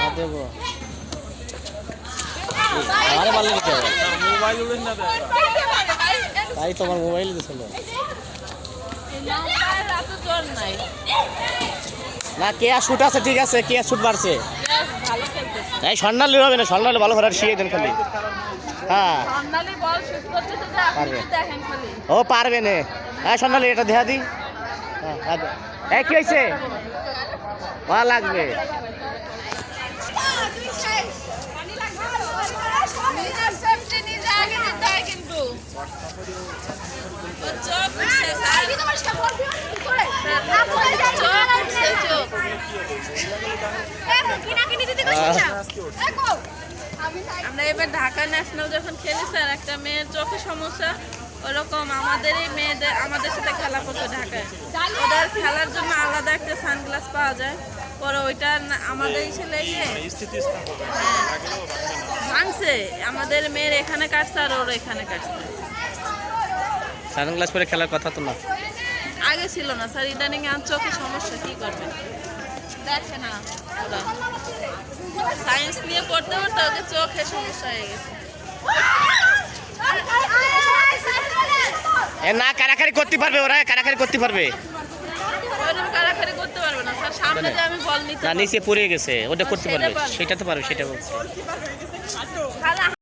আর দেবো উড়ে না তাই তোমার মোবাইল দিছিল না কে আর শুট আছে, ঠিক আছে কে আর শুট ভালো খেলতেছে এই স্বর্ণালী হবে না স্বর্ণালী ভালো করে শিয়ে দেন খালি। হ্যাঁ। ও, পারবে নে। হ্যাঁ স্বর্ণালী এটা দেখা দি। হ্যাঁ হ্যাঁ। কি হয়েছে ভালো লাগবে। আমরা এবার ঢাকা ন্যাশনাল যখন খেলি স্যার, একটা মেয়ের চোখে সমস্যা, ওরকম আমাদেরই মেয়েদের, আমাদের সাথে খেলা করতো ঢাকায়। ওদের খেলার জন্য আলাদা একটা সানগ্লাস পাওয়া যায়। পরে ওইটা আমাদের এসে লেগে ভাঙছে। আমাদের মেয়ের এখানে কাটছে আর ওর এখানে কাটছে। সানগ্লাস পরে খেলার কথা তো না। আগে ছিল না স্যার ইদানিং আর চোখে সমস্যা কি করবে? দেখে না ওরা। সায়েন্স নিয়ে পড়তে পড়তে ওকে চোখে সমস্যা হয়ে গেছে। না কারাকারি করতে পারবে ওরা কারাকারি করতে পারবে। না নিচে পড়ে গেছে ওটা করতে পারবে। সেটা তো পারবে সেটা বলছে।